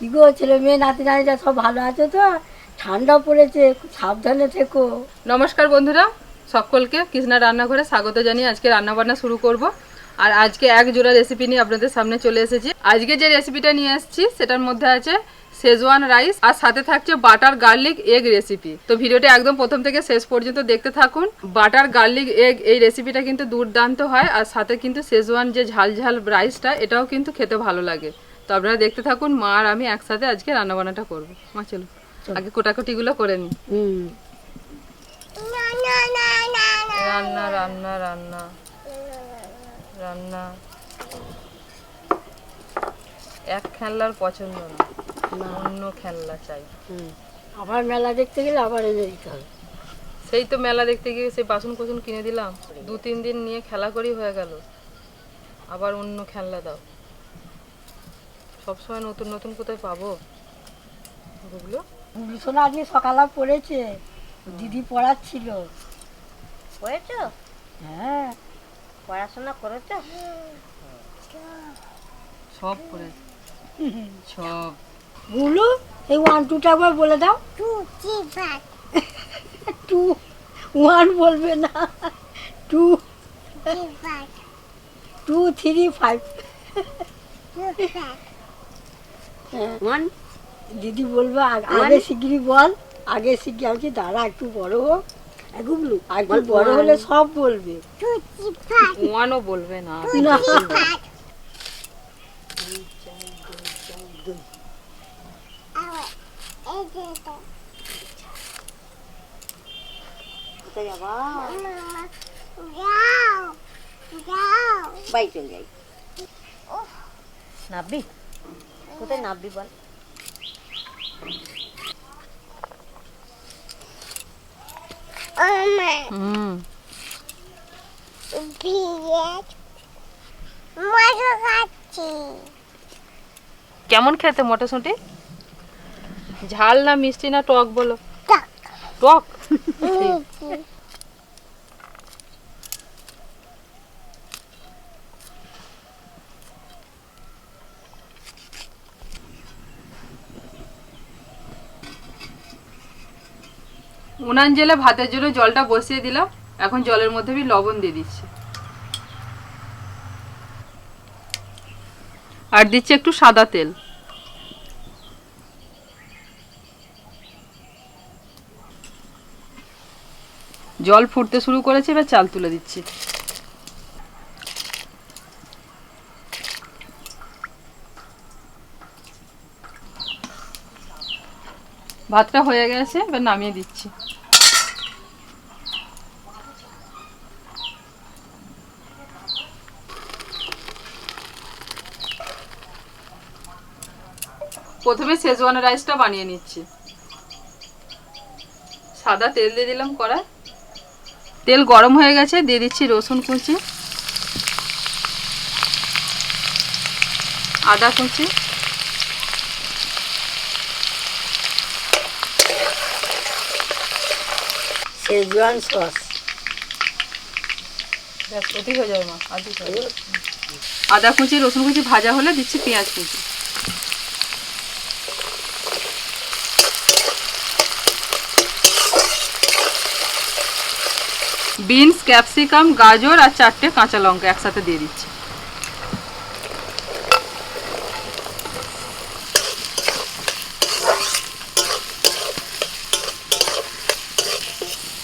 কি গো ছেলে মেয়ে, নাতি নাতিরা সব ভালো আছে তো? ঠান্ডা পড়েছে সাবধানে থেকো। নমস্কার বন্ধুরা, সকলকে কৃষ্ণা রান্নাঘরে স্বাগত জানিয়ে আজকে রান্নাবান্না শুরু করব। আর আজকে এক জোড়া রেসিপি নিয়ে আপনাদের সামনে চলে এসেছি। আজকে যে রেসিপিটা নিয়ে এসেছি, সেটার মধ্যে আছে শেজওয়ান রাইস আর সাথে থাকছে বাটার গার্লিক এগ রেসিপি তো ভিডিওটা একদম প্রথম থেকে শেষ পর্যন্ত দেখতে থাকুন। বাটার গার্লিক এগ এই রেসিপিটা কিন্তু দুর্দান্ত হয়। আর সাথে কিন্তু শেজওয়ান যে ঝাল ঝাল রাইসটা এটাও কিন্তু খেতে ভালো লাগে। তো আপনারা দেখতে থাকুন মা আর আমি একসাথে আজকে রান্নাবান্নাটা করব। মা চলো। আগে কোটাকুটিগুলো করে নিই হুম। রান্না রান্না রান্না। রান্না। এক খেলনার পছন্দ না। অন্য খেলনা চাই। হুম। আবার মেলা দেখতে গেলে আবার এনে দিতে হবে। সেই তো মেলা দেখতে গিয়ে সেই বাসন কোসন কিনে দিলাম। দু তিন দিন নিয়ে খেলা করেই হয়ে গেল। আবার অন্য খেলনা দাও। সবসময় নতুন নতুন কোথায় পাবো? ওগুলো সোনা আজকে সকালে পড়েছে। দিদি পড়াচ্ছিল। পড়েছো? হ্যাঁ। পড়াশোনা করেছ? সব করে সব। বুলু এই ওয়ান টুটা একবার বলে দাও। টু ওয়ান বলবে না। Two two three five one দিদি বলবে আগে শিগগিরি বল। আগে শিখি আমি দাঁড়া একটু বড় হোক গুবলু একটু বড় হলে সব বলবে। ওয়ানও বলবে না। বাই চলে যাই। নাববি কোথায় নাববি বল। হুম। কেমন খেতে মটরশুঁটি? ঝাল না মিষ্টি না টক বলো। টক। উনান জেলে ভাতের জন্য জলটা বসিয়ে দিলাম। এখন জলের মধ্যে আমি লবণ দিয়ে দিচ্ছি। আর দিচ্ছি একটু সাদা তেল। জল ফুটতে শুরু করেছে, এবার চাল তুলে দিচ্ছি। ভাতটা হয়ে গেছে, এবার নামিয়ে দিচ্ছি। প্রথমে শেজওয়ান রাইসটা বানিয়ে নিচ্ছি। সাদা তেল দিয়ে দিলাম কড়াই তেল গরম হয়ে গেছে দিয়ে দিচ্ছি রসুন কুচি। আদা কুচি। শেজওয়ান সস হয়ে যাবে মা আদা কুচি রসুন কুচি ভাজা হলে দিচ্ছি পেঁয়াজ কুচি। বিনস ক্যাপসিকাম গাজর আর চারটে কাঁচা লঙ্কা একসাথে দিয়ে দিচ্ছি।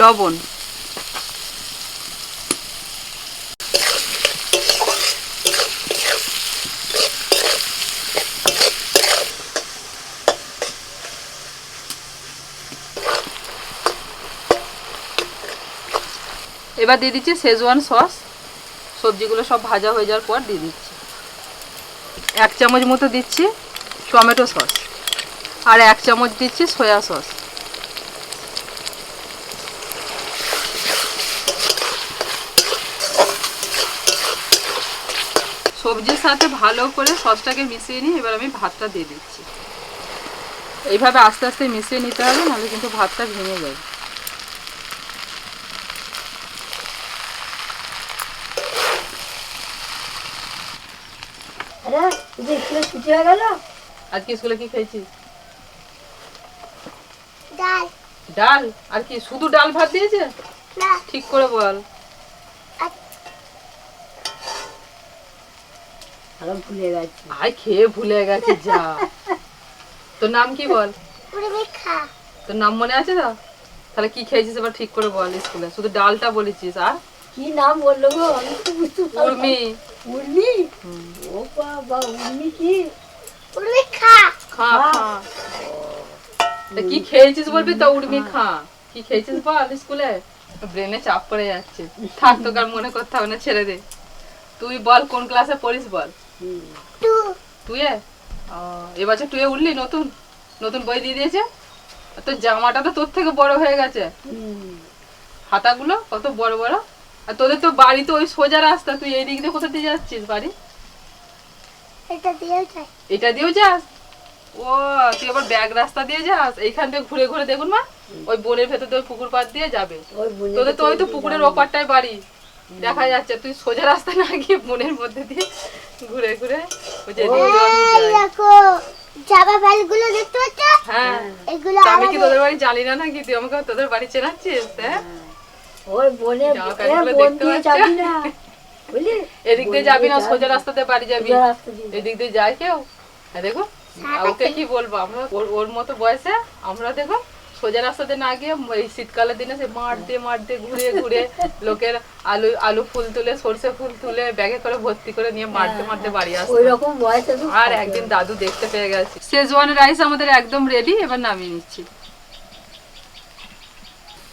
লবণ। এবার দিয়ে দিচ্ছি শেজওয়ান সস সবজিগুলো সব ভাজা হয়ে যাওয়ার পর দিয়ে দিচ্ছি। এক চামচ মতো দিচ্ছি টমেটো সস আর এক চামচ দিচ্ছি সয়া সস সবজির সাথে ভালো করে সসটাকে মিশিয়ে নিয়ে এবার আমি ভাতটা দিয়ে দিচ্ছি। এইভাবে আস্তে আস্তে মিশিয়ে নিতে হবে, নাহলে কিন্তু ভাতটা ভেঙে যাবে। আরে তুই স্কুলে ছুটি হয়ে গেল? আজকে স্কুলে কি খেয়েছিস? ডাল। ডাল? আর কি শুধু ডাল ভাত দিয়েছে? না। ঠিক করে বল। ভুলে গেছি। খেয়ে ভুলে গেছি যা। তোর নাম কি বল? খা তোর নাম মনে আছে তো? তাহলে কি খেয়েছিস এবার ঠিক করে বল স্কুলে। শুধু ডালটা বলেছিস আর? কি নাম বলল গো? আমি তো বুঝতে উর্মি। উর্মি? ও বাবা উর্মি কি? উড়বে খা। খা খা। কি খেয়েছিস বলবি? তো উর্মি খা। কি খেয়েছিস বল স্কুলে? ব্রেনে চাপ পড়ে যাচ্ছে। থাক তোকে আর মনে করতে হবে না ছেড়ে দে। তুই বল কোন ক্লাসে পড়িস বল? টুয়ে এবছর টুয়ে উঠলি নতুন? নতুন বই দিয়ে দিয়েছে? তোর জামাটা তো তোর থেকে বড় হয়ে গেছে। হাতাগুলো কত বড় বড়? আর তোদের তো বাড়ি তো ওই সোজা রাস্তা তুই এই দিক দিয়ে কোথা দিয়ে যাচ্ছিস বাড়ি? এটা দিয়েও যায় এটা দিয়েও যাস? ও তুই আবার ব্যাগ রাস্তা দিয়ে যাস? এইখান থেকে ঘুরে ঘুরে দেখুন মা ওই বনের ভেতর দিয়ে পুকুর পাড় দিয়ে যাবে। তোদের তো ওই তো পুকুরের। ওপারটায় বাড়ি। দেখা যাচ্ছে তুই সোজা রাস্তা না গিয়ে বনের মধ্যে দিয়ে ঘুরে ঘুরে জামা প্যান্টগুলো দেখতে পাচ্ছ? হ্যাঁ। এগুলো আমি কি তোদের বাড়ি জানি না নাকি? তুই আমাকে তোদের বাড়ি চেনাচ্ছিস হ্যাঁ। ওই বোনের জামা এ, প্যান্টগুলো বোন দেখতে দিয়ে যাবি না। বুঝলি এদিক দিয়ে যাবি না সোজা রাস্তাতে বাড়ি যাবি। সোজা রাস্তা দিয়ে। যাবি। এদিক দিয়ে যায় কেউ? হ্যাঁ দেখো ওকে কি বলব? আমরা ওর ওর মতো বয়সে আমরা দেখো সোজা রাস্তাতে না গিয়ে এই শীতকালের দিনে সে মাঠ দিয়ে মাঠ দিয়ে ঘুরে ঘুরে লোকের আলু আলু ফুল তুলে সর্ষে ফুল তুলে ব্যাগে করে ভর্তি করে নিয়ে মারতে মারতে বাড়ি ওই রকম বয়সে আর একদিন দাদু দেখতে পেয়ে গেছে। শেজওয়ান রাইস আমাদের একদম রেডি এবার নামিয়ে নিচ্ছি।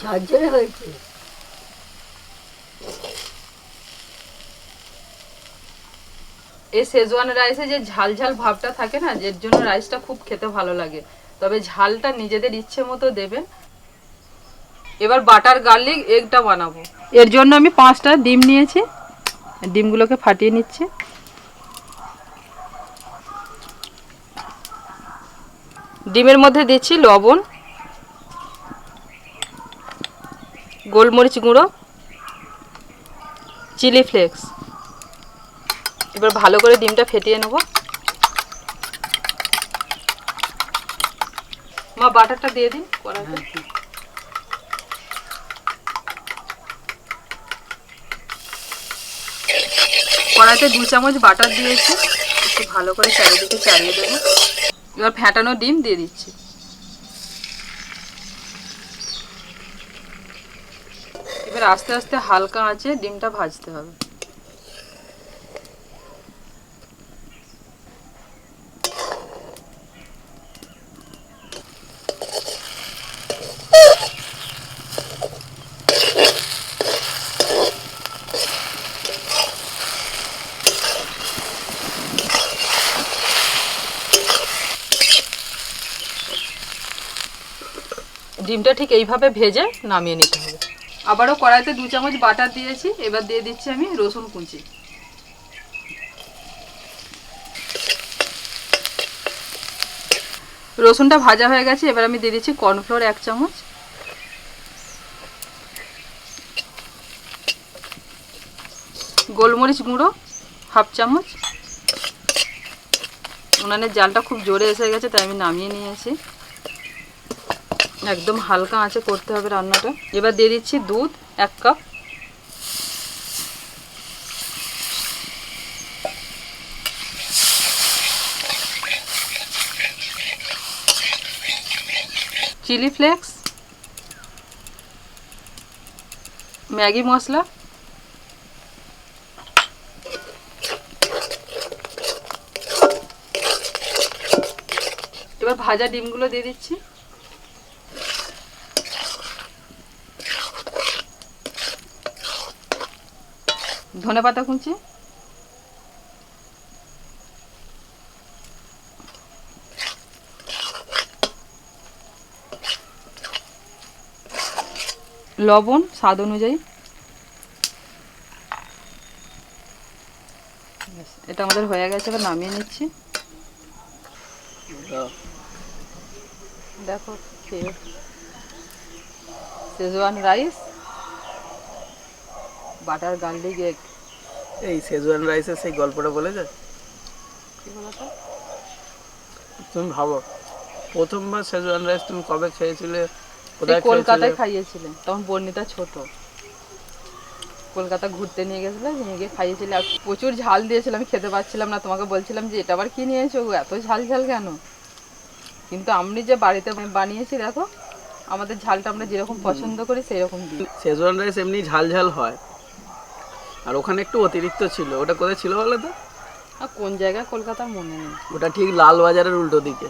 ঝরঝরে হয়েছে। এই শেজওয়ান রাইসে যে ঝাল ঝাল ভাবটা থাকে না এর জন্য রাইসটা খুব খেতে ভালো লাগে। তবে ঝালটা নিজেদের ইচ্ছে মতো দেবেন। এবার বাটার গার্লিক এগটা বানাবো। এর জন্য আমি পাঁচটা ডিম নিয়েছি। ডিমগুলোকে ফাটিয়ে নিচ্ছি। ডিমের মধ্যে দিচ্ছি লবণ, গোলমরিচ গুঁড়ো চিলি ফ্লেক্স এবার ভালো করে ডিমটা ফেটিয়ে নেব। মা বাটারটা দিয়ে দিন কড়াইতে। কড়াইতে দু চামচ বাটার দিয়েছি। একটু ভালো করে চারিদিকে চালিয়ে দেবো। এবার ফ্যাটানো ডিম দিয়ে দিচ্ছি। এবার আস্তে আস্তে হালকা আঁচে ডিমটা ভাজতে হবে। ডিমটা ঠিক এইভাবে ভেজে নামিয়ে নিতে হবে। আবারও কড়াইতে দু চামচ বাটার দিয়েছি, এবার দিয়ে দিচ্ছি আমি রসুন কুচি। রসুনটা ভাজা হয়ে গেছে, এবার আমি দিয়ে দিচ্ছি কর্নফ্লোর এক চামচ। গোলমরিচ গুঁড়ো হাফ চামচ। উনানের জালটা খুব জোরে এসে গেছে, তাই আমি নামিয়ে নিয়েছি। একদম হালকা আঁচে করতে হবে রান্নাটা। এবার দিয়ে দিচ্ছি দুধ, এক cup. Chilli flakes, Maggi masala, এবার ভাজা ডিমগুলো দিয়ে দিচ্ছি। ধনে পাতা কুচি লবণ স্বাদ অনুযায়ী। এটা আমাদের হয়ে গেছে এবার নামিয়ে নিচ্ছি। দেখো schezwan rice butter garlic egg এই সেজওয়ান রাইসের সেই গল্পটা বলে যায় তুমি ভাবো। প্রথমবার শেজওয়ান রাইস তুমি কবে খেয়েছিলে? কোথায় কলকাতায় খেয়েছিলে খাইয়েছিলেন তখন বর্ণিতা ছোট। কলকাতা ঘুরতে নিয়ে গেছিলাম নিয়ে গিয়ে খাইয়েছিলে। আর প্রচুর ঝাল দিয়েছিলাম আমি খেতে পারছিলাম না। তোমাকে বলছিলাম যে এটা আবার কি নিয়েছো? এত ঝাল ঝাল কেন? কিন্তু আমি যে বাড়িতে বানিয়েছি দেখো আমাদের ঝালটা আমরা যেরকম পছন্দ করি সেই রকম দিই। শেজওয়ান রাইস এমনি ঝাল ঝাল হয়। আর ওখানে একটু অতিরিক্ত ছিল। ওটা কোথায় ছিল বলো তো? আর কোন জায়গায় কলকাতার মনে নেই। ওটা ঠিক লাল বাজারের উল্টো দিকে।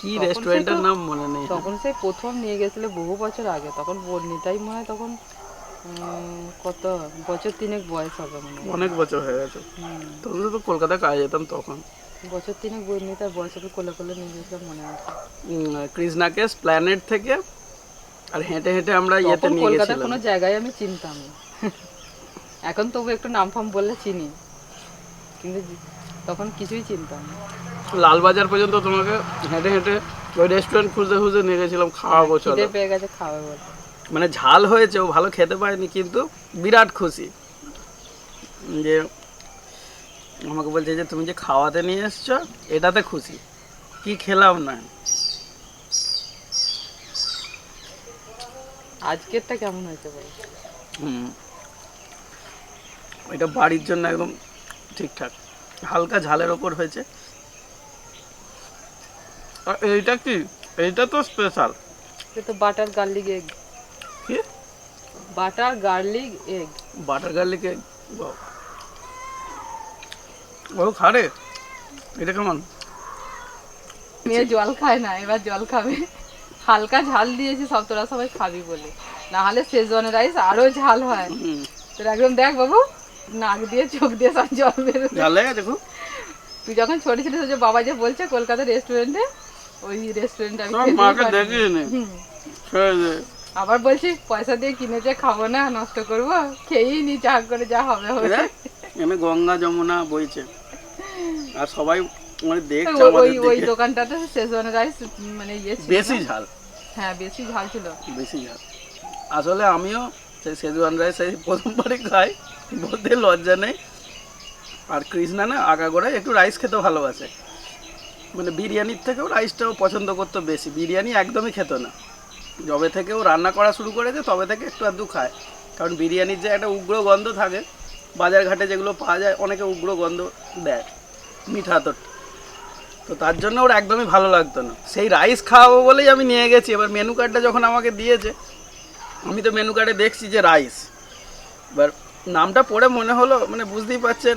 কি রেস্টুরেন্টের নাম মনে নেই। তখন সেই প্রথম নিয়ে গেছিলে বহু বছর আগে। তখন বর্ণিতাই মনে হয় তখন কত বছর তিনেক বয়স হবে মনে অনেক বছর হয়ে গেছে। তখন তো কলকাতায় কাজে যেতাম তখন। বছর তিনেক বর্ণিতার বয়স হবে কোলে কোলে নিয়ে গেছিলাম মনে আছে। কৃষ্ণাকে প্ল্যানেট থেকে আর হেঁটে হেঁটে আমরা ইয়েতে নিয়ে গেছিলাম। কোনো জায়গায় আমি চিনতাম না। এখন তবু একটু নাম ফাম বললে চিনি। কিন্তু তখন কিছুই চিনতাম লালবাজার পর্যন্ত তোমাকে হেঁটে হেঁটে ওই রেস্টুরেন্ট খুঁজতে খুঁজতে নিয়ে গেছিলাম খাওয়াবো চলো খিদে পেয়ে গেছে বলে মানে ঝাল হয়েছে ও ভালো খেতে পারেনি কিন্তু বিরাট খুশি। যে আমাকে বলছে যে তুমি যে খাওয়াতে নিয়ে এসছো এটাতে খুশি। কি খেলাম না? আজকেরটা কেমন হয়েছে বলো? হুম। এটা বাড়ির জন্য একদম ঠিকঠাক। হালকা ঝালের ওপর হয়েছে। আর এইটা কি? এইটা তো স্পেশাল এটা তো বাটার গার্লিক এগ কি? Butter garlic egg butter garlic egg ও খারে। এটা কেমন? মেয়ে জল খায় না এবার জল খাবে। হালকা ঝাল দিয়েছি সব তোরা সবাই খাবি বলে। না হলে শেজওয়ান রাইস আরও ঝাল হয়। হুম। তোর একদম দেখ বাবু। নাক দিয়ে চোখ দিয়ে সব জল লেগে দেখো তুই যখন ছোট যে বাবা যে বলছে কলকাতা রেস্টুরেন্টে ওই রেস্টুরেন্টে আমি মাকে দেখিনি। আবার বলছি পয়সা দিয়ে খাব না নষ্ট করব খেয়েই নি করে যা হবে হবে। এখানে গঙ্গা যমুনা বইছে। আর সবাই মানে দেখছে ওই- ওই ওই দোকানটাতে শেজওয়ান রাইস মানে ইয়ে ছিল বেশি ঝাল। হ্যাঁ বেশি ঝাল ছিল। বেশি ঝাল। আসলে আমিও সেই সেজওয়ান রাইস এই প্রথমবারই খাই। বলতে লজ্জা নেই। আর কৃষ্ণা না আগাগোড়ায় একটু রাইস খেতে ভালোবাসে। মানে বিরিয়ানির থেকেও রাইসটাও পছন্দ করতো বেশি। বিরিয়ানি একদমই খেত না। যবে থেকে ও রান্না করা শুরু করেছে, তবে থেকে একটু আধটু খায়। কারণ বিরিয়ানির যে একটা উগ্র গন্ধ থাকে, বাজার ঘাটে যেগুলো পাওয়া যায়, অনেকে উগ্র গন্ধ দেয়, মিঠা তো। তো তার জন্য ওর একদমই ভালো লাগতো না। সেই রাইস খাওয়াবো বলেই আমি নিয়ে গেছি। এবার মেনু কার্ডটা যখন আমাকে দিয়েছে, আমি তো মেনু কার্ডে দেখছি যে রাইস এবার নামটা পড়ে মনে হলো মানে বুঝতেই পারছেন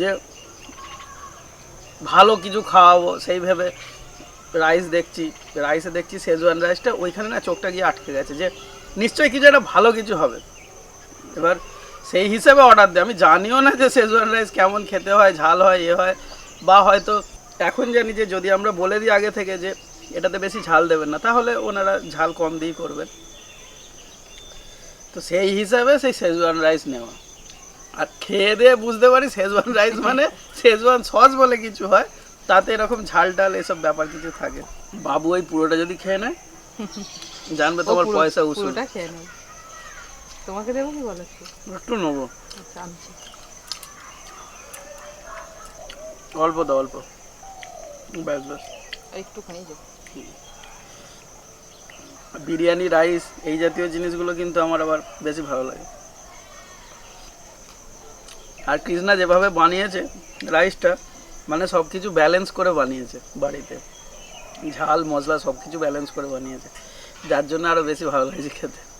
যে ভালো কিছু খাওয়াবো, সেই ভেবে রাইস দেখছি রাইসে দেখছি শেজওয়ান রাইসটা ওইখানে না চোখটা গিয়ে আটকে গেছে যে নিশ্চয়ই কিছু একটা ভালো কিছু হবে। এবার সেই হিসেবে অর্ডার দিই আমি জানিও না যে শেজওয়ান রাইস কেমন খেতে হয়, ঝাল হয়, এ হয়, বা হয়তো এখন জানি যে যদি আমরা বলে দিই আগে থেকে যে এটাতে বেশি ঝাল দেবেন না, তাহলে ওনারা ঝাল কম দিয়েই করবেন। তো সেই হিসাবে সেই শেজওয়ান রাইস নেওয়া। আর খেয়ে দিয়ে বুঝতে পারি শেজওয়ান রাইস মানে শেজওয়ান সস বলে কিছু হয় তাতে এরকম ঝাল টাল এসব ব্যাপার কিছু থাকে। বাবু ওই পুরোটা যদি খেয়ে নেয় জানবে তোমার পয়সা উসুল। খেয়ে নেব। তোমাকে দেবো কি বলো? একটু? নেব। আচ্ছা অল্প দাও অল্প। ব্যাস ব্যাস। একটুখানি দেবো। বিরিয়ানি রাইস এই জাতীয় জিনিসগুলো কিন্তু আমার আবার বেশি ভালো লাগে। আর কৃষ্ণা যেভাবে বানিয়েছে রাইসটা মানে সব কিছু ব্যালেন্স করে বানিয়েছে বাড়িতে। ঝাল, মশলা সব কিছু ব্যালেন্স করে বানিয়েছে। যার জন্য আরও বেশি ভালো লাগছে খেতে।